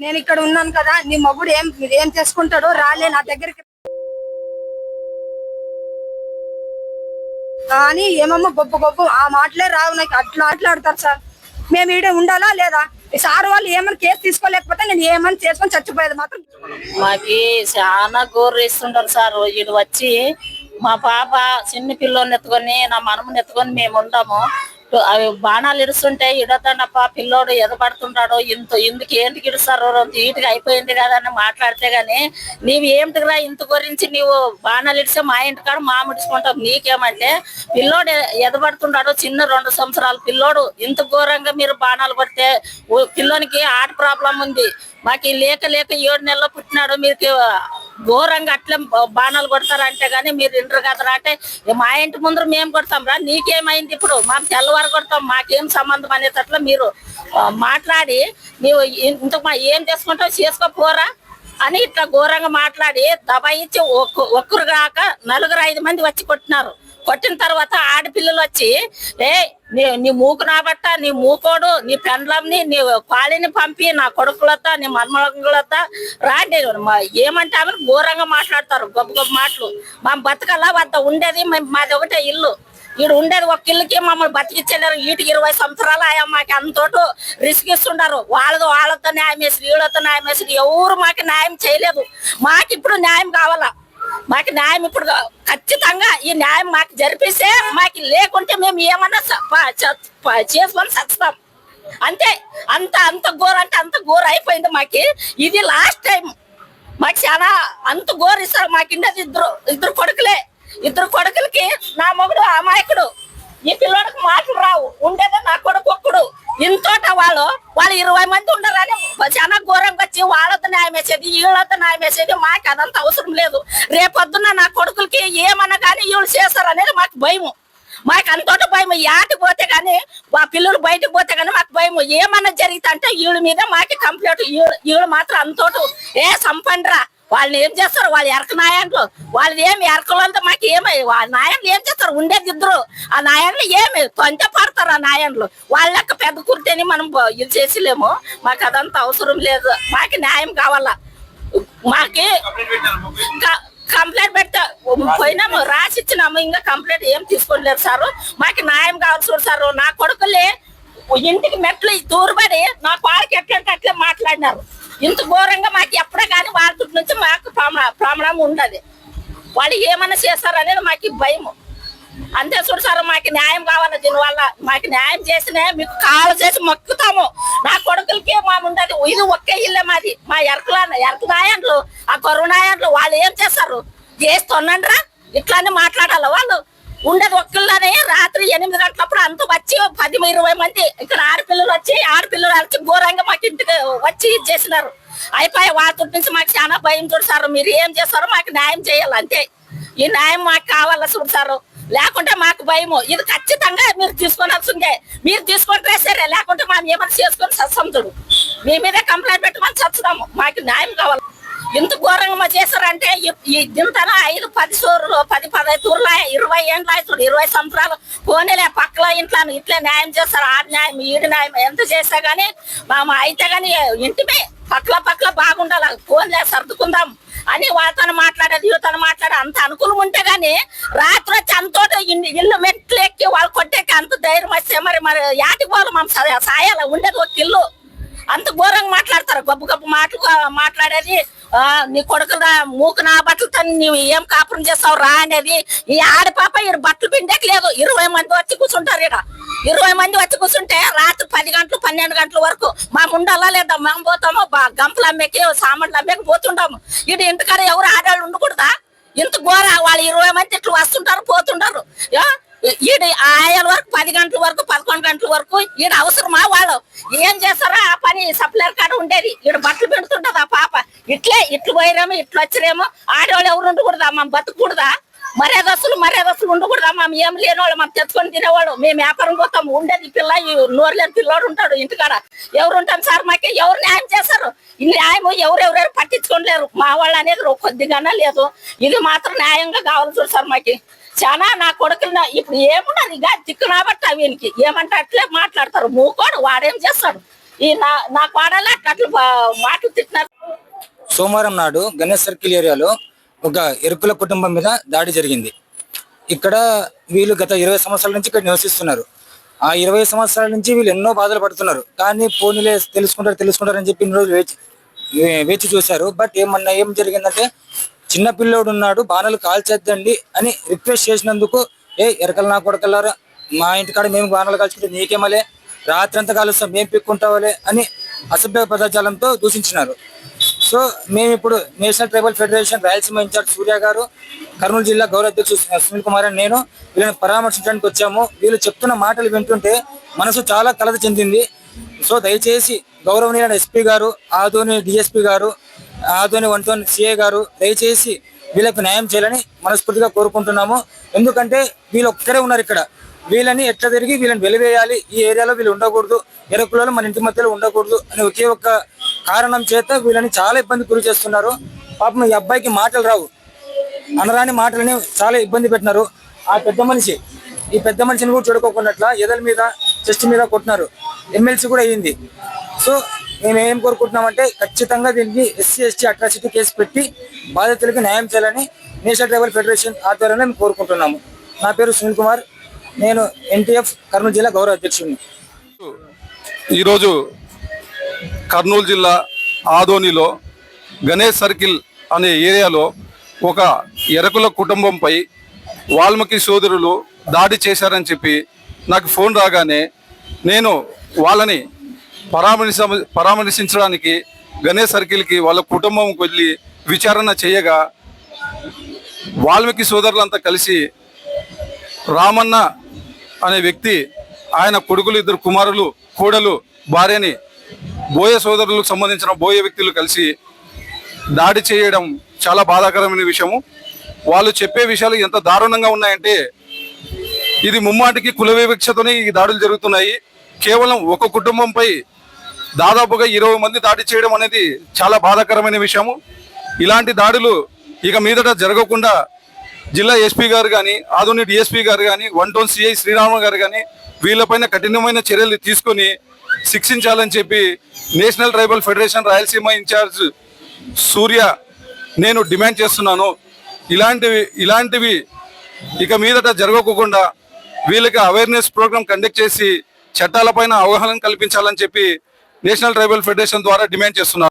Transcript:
నేను ఇక్కడ ఉన్నాను కదా నీ మొగుడు ఏం ఏం చేసుకుంటాడో రాలే నా దగ్గరికి అని ఏమమ్మా గొప్ప గొప్ప ఆ మాటలే రావు నాకు. అట్లా మాట్లాడతారు సార్. మేము ఈడే ఉండాలా లేదా? ఈ సార్ వాళ్ళు ఏమైనా కేసు తీసుకోలేకపోతే నేను ఏమని చేసుకొని చచ్చిపోయేది మాత్రం. మాకి చాలా గోర్రు ఇస్తుంటారు సార్. వీడు వచ్చి మా పాప చిన్న పిల్లోని ఎత్తుకొని నా మనముని ఎత్తుకొని మేము ఉంటాము. అవి బాణాలు ఇడుస్తుంటే ఇడతాడప్ప పిల్లోడు ఎదపడుతుంటాడు ఇంత ఇందుకు ఏంటికి ఇడుస్తారు ఈటికి అయిపోయింది కదా అని మాట్లాడితే గాని నీవు ఏమిటిరా ఇంత గురించి నీవు బాణాలు ఇడిస్తే మా ఇంటికాడ మా ముడుచుకుంటావు. నీకేమంటే పిల్లోడు ఎదపడుతుంటాడు చిన్న రెండు సంవత్సరాలు. పిల్లోడు ఇంత ఘోరంగా మీరు బాణాలు పడితే పిల్లోనికి హార్ట్ ప్రాబ్లం ఉంది. మాకు లేక లేక ఏడు నెలలు పుట్టినాడు. మీకు ఘోరంగా అట్లా బాణాలు కొడతారంటే గానీ మీరు ఇండరు కదరా అంటే మా ఇంటి ముందర మేము కొడతాం రా నీకేమైంది ఇప్పుడు? మాకు తెల్లవారు కొడతాం మాకేం సంబంధం అనేటట్లు మీరు మాట్లాడి నీవు ఇంతకు మా ఏం చేసుకుంటావు చేసుకోపోరా అని ఇట్లా ఘోరంగా మాట్లాడి దబాయించి ఒక్క- ఒక్కరు కాక నలుగురు ఐదు మంది వచ్చి కొట్టినారు. కొట్టిన తర్వాత ఆడపిల్లలు వచ్చి ఏ నీ నీ మూకు నాబట్ట నీ మూకోడు నీ పెండ్లంని నీ పాలిని పంపి నా కొడుకులతో నీ మన్మలతో రాండి. మా- ఏమంటే ఘోరంగా మాట్లాడతారు గొప్ప గొప్ప మాటలు. మా బతకల్లా వద్ద ఉండేది మాది ఒకటే ఇల్లు. ఈడు ఉండేది ఒక ఇల్లుకి మమ్మల్ని బతికించలేరు వీటికి ఇరవై సంవత్సరాలు ఆయా మాకు అంతోటి రిస్క్ ఇస్తుంటారు వాళ్ళతో వాళ్ళతో న్యాయం వేసి వీళ్ళతో న్యాయం వేసి ఎవరు మాకు న్యాయం చేయలేదు. మాకు ఇప్పుడు న్యాయం కావాలా? మాకు న్యాయం ఇప్పుడు ఖచ్చితంగా ఈ న్యాయం మాకు జరిపిస్తే మాకు లేకుంటే మేము ఏమన్నా చ- ప- చేసుకొని సస్తాం అంతే అంత అంత ఘోర అంటే అంత ఘోర అయిపోయింది మాకి. ఇది లాస్ట్ టైం మాకు చాలా అంత ఘోర ఇస్తారు మాకు ఇండది ఇద్దరు ఇద్దరు కొడుకులే. ఇద్దరు కొడుకులకి నా మొగుడు అమాయకుడు. ఈ పిల్లోడికి మాటలు రావు. ఉండేదే నా కొడుకు ఒక్కడు. ఇంతోట వాళ్ళు వాళ్ళు ఇరవై మంది ఉండరని చాలా ఘోరంగా వచ్చి వాళ్ళతో న్యాయం వేసేది వీళ్ళతో న్యాయం వేసేది మాకు అదంతా అవసరం లేదు. రేపొద్దున నా కొడుకులకి ఏమన్నా కానీ వీళ్ళు చేస్తారు అనేది మాకు భయము. మాకు అంతట భయం యాటికి పోతే కానీ మా పిల్లలు బయటకు పోతే కానీ మాకు భయం ఏమన్నా జరిగితే అంటే వీళ్ళ మీద మాకు కంప్లీట్. వీళ్ళు మాత్రం అంతోటు ఏ సంపండ్రా వాళ్ళని ఏం చేస్తారు? వాళ్ళు ఎరక నాయంట్లు వాళ్ళది ఏమి ఎరకలంతా మాకు ఏమి వాళ్ళ నాయన్లు ఏం చేస్తారు? ఉండేది ఇద్దరు. ఆ నాయన్లు ఏమి కొంత పడతారు ఆ నాయన్లు వాళ్ళ లెక్క పెద్ద కుర్తేని మనం ఇది చేసిలేము. మాకు అదంతా అవసరం లేదు. మాకు న్యాయం కావాలా? మాకి కంప్లైంట్ పెడతా పోయినాము. రాసి ఇచ్చినాము. ఇంకా కంప్లైంట్ ఏం తీసుకోలేదు సార్. మాకు న్యాయం కావాలి చూడు సార్. నా కొడుకులే ఇంటికి మెట్లు తూరుబడి నా పాలకి ఎట్లంటే అట్లే మాట్లాడినారు. ఇంత ఘోరంగా మాకు ఎప్పుడే కానీ వాళ్ళ చుట్టూ నుంచి మాకు ప్రమాణం ఉండదు. వాళ్ళు ఏమైనా చేస్తారు అనేది మాకు భయము. అంతే చూడు సార్ మాకు న్యాయం కావాలి? దీనివల్ల మాకు న్యాయం చేసినే మీకు కాలు చేసి మొక్కుతాము. నా కొడుకులకి మా ఉండదు. ఇది ఒక్కే ఇల్లే మాది. మా ఎరకల ఎరక నాయండ్లు ఆ కరువు నాయండ్లు వాళ్ళు ఏం చేస్తారు చేస్తున్నాండ్రా ఇట్లానే మాట్లాడాలి వాళ్ళు? ఉండేది ఒక్కళ్ళనే రాత్రి ఎనిమిది అంత వచ్చి పది ఇరవై మంది ఇక్కడ ఆడపిల్లలు వచ్చి ఆడపిల్లలు వచ్చి ఘోరంగా మాకు ఇంటికి వచ్చి ఇచ్చేసినారు అయిపోయి వాళ్ళ నుంచి మాకు చాలా భయం చూడసారు మీరు ఏం చేస్తారో మాకు న్యాయం చేయాలి అంతే. ఈ న్యాయం మాకు కావాలా చూడసారు లేకుంటే మాకు భయము. ఇది ఖచ్చితంగా మీరు తీసుకోవాల్సిందే. మీరు తీసుకుంటే సరే లేకుంటే మనం ఏమైనా చేసుకొని సత్సంతుడు మీ మీదే కంప్లైంట్ పెట్టమని చచ్చుదాము మాకు న్యాయం కావాలి. ఇంత ఘోరంగా మా చేశారంటే ఈ- దింతన ఐదు పది సూర్యులు పది పదహైదు తూర్ల ఇరవై ఏండ్ల అవుతుంది ఇరవై సంవత్సరాలు. పోనీలే పక్కల ఇంట్లో ఇట్లా న్యాయం చేస్తారు ఆ న్యాయం ఈడు న్యాయం ఎంత చేస్తా గానీ మా అయితే కానీ ఇంటిమే పక్కల పక్కల బాగుండాలి. ఫోన్లే సర్దుకుందాం అని వాళ్ళతో మాట్లాడేది వీళ్ళతో మాట్లాడే అంత అనుకూలం ఉంటే గానీ రాత్రి వచ్చి అంతో ఇల్లు మెట్లు ఎక్కి వాళ్ళు కొట్టేకి అంత ధైర్యం వస్తే మరి మరి యాటికి పోవాలి మనం సాయాల ఉండేది ఒక ఇల్లు. అంత ఘోరంగా మాట్లాడతారు. గొప్ప గొప్ప మాటలు మాట్లాడేది. నీ కొడుకు మూకు నా బట్టలతో నీవు ఏం కాపురం చేస్తావు రా అనేది ఈ ఆడపాప ఈడ బట్టలు పిండేకి లేదు ఇరవై మంది వచ్చి కూర్చుంటారు ఇక్కడ ఇరవై మంది వచ్చి కూర్చుంటే రాత్రి పది గంటలు పన్నెండు గంటల వరకు మా ఉండాలా లేదా? మేము పోతాము బా- గంపలు అమ్మేకి సామాన్లు అమ్మేకి పోతుంటాము. ఇటు ఇంటికాడ ఎవరు ఆడవాళ్ళు ఉండకూడదా? ఇంత ఘోర వాళ్ళు ఇరవై మంది ఇట్లా వస్తుంటారు పోతుంటారు. ఈడ ఆయల వరకు పది గంటల వరకు పదకొండు గంటల వరకు ఈడ అవసరమా వాళ్ళు? ఏం చేస్తారో ఆ పని సప్లైర్ కాడ ఉండేది. ఈడ బట్టలు పెడుతుంటది ఆ పాప. ఇట్లే ఇట్లు పోయిరేమో ఇట్లు వచ్చిరేమో. ఆడవాళ్ళు ఎవరు ఉండకూడదా? మనం బతుకూడదా మర్యాదస్తులు మర్యాదస్తులు ఉండకూడదా? మనం ఏం లేని వాళ్ళు మనం తెచ్చుకొని తినేవాళ్ళు. మేము వ్యాపారం పోతాం. ఉండేది పిల్ల ఈ నోరు లేని పిల్లోడు ఉంటాడు ఇంటికాడ. ఎవరు ఉంటాం సార్ మాకి? ఎవరు న్యాయం చేస్తారు? ఈ న్యాయం ఎవరెవరెవరు పట్టించుకోలేరు. మా వాళ్ళు అనేది కొద్దిగానే లేదు. ఇది మాత్రం న్యాయంగా కావాలి చూడు సార్ మాకి. చాలా నా కొడుకులు ఇప్పుడు ఏమున్నది? ఇక దిక్కు నాబట్టి వీనికి. ఏమంటే అట్లే మాట్లాడతారు. మూకోడు వాడేం చేస్తాడు? ఈ నా నా కోడలే అట్లు మాటలు తిట్టినారు. సోమవారం నాడు గణేష్ సర్కిల్ ఏరియాలో ఒక ఎరుకుల కుటుంబం మీద దాడి జరిగింది. ఇక్కడ వీళ్ళు గత ఇరవై సంవత్సరాల నుంచి ఇక్కడ నివసిస్తున్నారు. ఆ ఇరవై సంవత్సరాల నుంచి వీళ్ళు ఎన్నో బాధలు పడుతున్నారు. కానీ పోనీలే తెలుసుకుంటారు తెలుసుకుంటారు అని చెప్పి ఇన్ని రోజులు వేచి వేచి చూశారు. బట్ ఏమన్నా ఏం జరిగిందంటే చిన్న పిల్లోడు ఉన్నాడు బాణాలు కాల్చేద్దండి అని రిక్వెస్ట్ చేసినందుకు ఏ ఎరకలు నా కొడకల్లారా మా ఇంటికాడ మేము బాణాలు కాల్చుకుంటే నీకేమలే? రాత్రి అంతా కాలుస్తాం మేము పిక్కుంటావాలే అని అసభ్య పదజాలంతో దూషించినారు. సో మేము ఇప్పుడు national tribal federation Rayalaseema incharge Surya garu Kurnool జిల్లా గౌరవ అధ్యక్షుడు సునీల్ కుమార్ అని నేను వీళ్ళని పరామర్శించడానికి వచ్చాము. వీళ్ళు చెప్తున్న మాటలు వింటుంటే మనసు చాలా కలత చెందింది. సో దయచేసి గౌరవనీయులైన ఎస్పీ గారు ఆదోని డిఎస్పీ గారు ఆదోని వన్తోని సిఏ గారు దయచేసి వీళ్ళకి న్యాయం చేయాలని మనస్ఫూర్తిగా కోరుకుంటున్నాము. ఎందుకంటే వీళ్ళు ఒక్కరే ఉన్నారు ఇక్కడ. వీళ్ళని ఎట్లా తిరిగి వీళ్ళని వెలివేయాలి? ఈ ఏరియాలో వీళ్ళు ఉండకూడదు. ఎరుకులలో మన ఇంటి మధ్యలో ఉండకూడదు అని ఒకే ఒక్క కారణం చేత వీళ్ళని చాలా ఇబ్బంది గురి చేస్తున్నారు. పాపం ఈ అబ్బాయికి మాటలు రావు. అనరాని మాటలని చాలా ఇబ్బంది పెట్టినారు. ఆ పెద్ద మనిషి ఈ పెద్ద మనిషిని కూడా చూడుకోకున్నట్ల ఎదల మీద చెస్ట్ మీద కొట్టినారు. ఎమ్మెల్సీ కూడా అయ్యింది సో మేము ఏం కోరుకుంటున్నామంటే ఖచ్చితంగా దీనికి ఎస్సీ ఎస్టీ అట్రాసిటీ కేసు పెట్టి బాధితులకు న్యాయం చేయాలని నేషనల్ ట్రైబల్ ఫెడరేషన్ ఆధ్వర్యంలో మేము కోరుకుంటున్నాము. నా పేరు సునీల్ కుమార్. నేను ఎన్టీఎఫ్ కర్నూలు జిల్లా గౌరవ అధ్యక్షుడిని. ఈరోజు కర్నూలు జిల్లా ఆదోనిలో గణేష్ సర్కిల్ అనే ఏరియాలో ఒక ఎరకుల కుటుంబంపై వాల్మీకి సోదరులు దాడి చేశారని చెప్పి నాకు ఫోన్ రాగానే నేను వాళ్ళని పరామర్శ పరామర్శించడానికి గణేష్ సర్కిల్కి వాళ్ళ కుటుంబంకి వెళ్ళి విచారణ చేయగా వాల్మీకి సోదరులంతా కలిసి రామన్న అనే వ్యక్తి ఆయన కొడుకులు ఇద్దరు కుమారులు కోడలు భార్యని బోయ సోదరులకు సంబంధించిన బోయ వ్యక్తులు కలిసి దాడి చేయడం చాలా బాధాకరమైన విషయము. వాళ్ళు చెప్పే విషయాలు ఎంత దారుణంగా ఉన్నాయంటే ఇది ముమ్మాటికి కుల వివక్షతోనే ఈ దాడులు జరుగుతున్నాయి. కేవలం ఒక కుటుంబంపై దాదాపుగా ఇరవై మంది దాడి చేయడం అనేది చాలా బాధాకరమైన విషయము. ఇలాంటి దాడులు ఇక మీదట జరగకుండా జిల్లా ఎస్పీ గారు కానీ ఆధుని డిఎస్పీ గారు కానీ వన్ టౌన్ సిఐ శ్రీరామ గారు కానీ వీళ్ళపైన కఠినమైన చర్యలు తీసుకొని శిక్షించాలని చెప్పి national tribal federation Rayalaseema incharge Surya నేను డిమాండ్ చేస్తున్నాను. ఇలాంటివి ఇలాంటివి ఇక మీదట జరగకుండా వీళ్ళకి అవేర్నెస్ ప్రోగ్రామ్ కండక్ట్ చేసి చట్టాలపైన అవగాహన కల్పించాలని చెప్పి నేషనల్ ట్రైబల్ ఫెడరేషన్ ద్వారా డిమాండ్ చేస్తున్నారు.